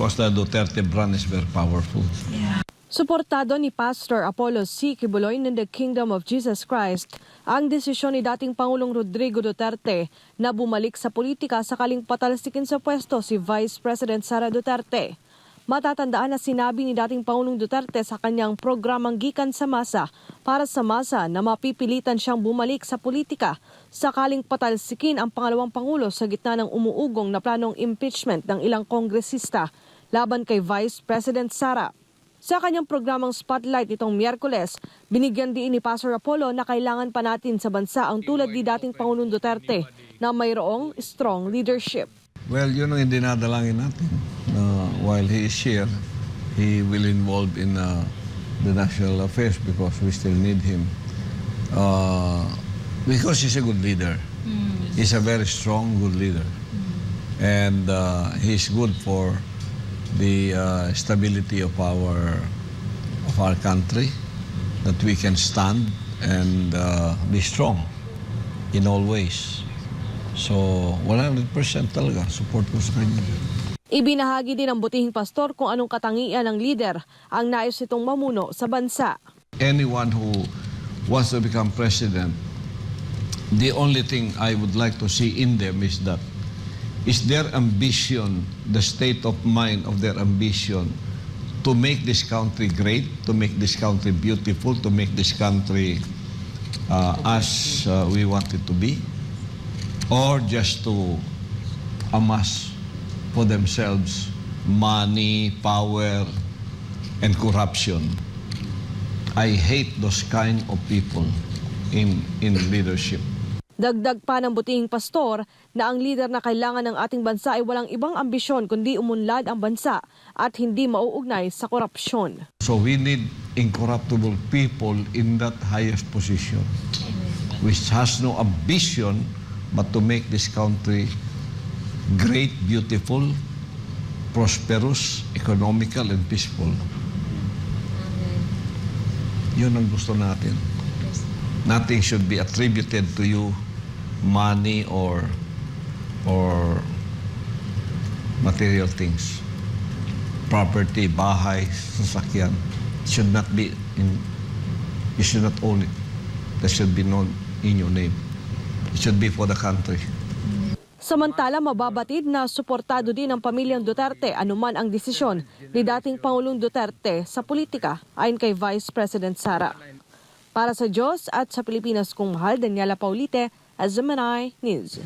because Duterte brand is very powerful. Suportado ni Pastor Apollo C. Kibuloy ng The Kingdom of Jesus Christ ang desisyon ni dating Pangulong Rodrigo Duterte na bumalik sa politika sakaling patalsikin sa pwesto si Vice President Sara Duterte. Matatandaan na sinabi ni dating Pangulong Duterte sa kanyang programang Gikan sa Masa para sa masa na mapipilitan siyang bumalik sa politika sakaling patalsikin ang pangalawang Pangulo sa gitna ng umuugong na planong impeachment ng ilang kongresista laban kay Vice President Sara. Sa kanyang programang Spotlight itong Miyerkules, binigyan din ni Pastor Apollo na kailangan pa natin sa bansa ang tulad ni dating Pangulong Duterte na mayroong strong leadership. Well, yun ang dinadalangin natin. Uh, while he is here, he will involve in uh, the national affairs because we still need him. Uh, because he's a good leader. He's a very strong, good leader. And uh, he's good for the uh, stability of our of our country, that we can stand and uh, be strong in all ways. So, 100% talaga, support ko sa kanya. Ibinahagi din ng butihing pastor kung anong katangian ng leader ang nais itong mamuno sa bansa. Anyone who wants to become president, the only thing I would like to see in them is that is their ambition, the state of mind of their ambition to make this country great, to make this country beautiful, to make this country uh, as uh, we want it to be, or just to amass for themselves money, power, and corruption. I hate those kind of people in, in leadership. Dagdag pa ng butihing pastor na ang leader na kailangan ng ating bansa ay walang ibang ambisyon kundi umunlad ang bansa at hindi mauugnay sa korupsyon. So we need incorruptible people in that highest position, which has no ambition but to make this country great, beautiful, prosperous, economical, and peaceful. Yun ang gusto natin. Nothing should be attributed to you, money or or material things. Property, bahay, sasakyan should not be in you should not own it. That should be known in your name. It should be for the country. Samantala, mababatid na suportado din ng pamilyang Duterte anuman ang desisyon ni dating Pangulong Duterte sa politika ayon kay Vice President Sara. Para sa Diyos at sa Pilipinas kong mahal, Daniela Paulite, Gemini News.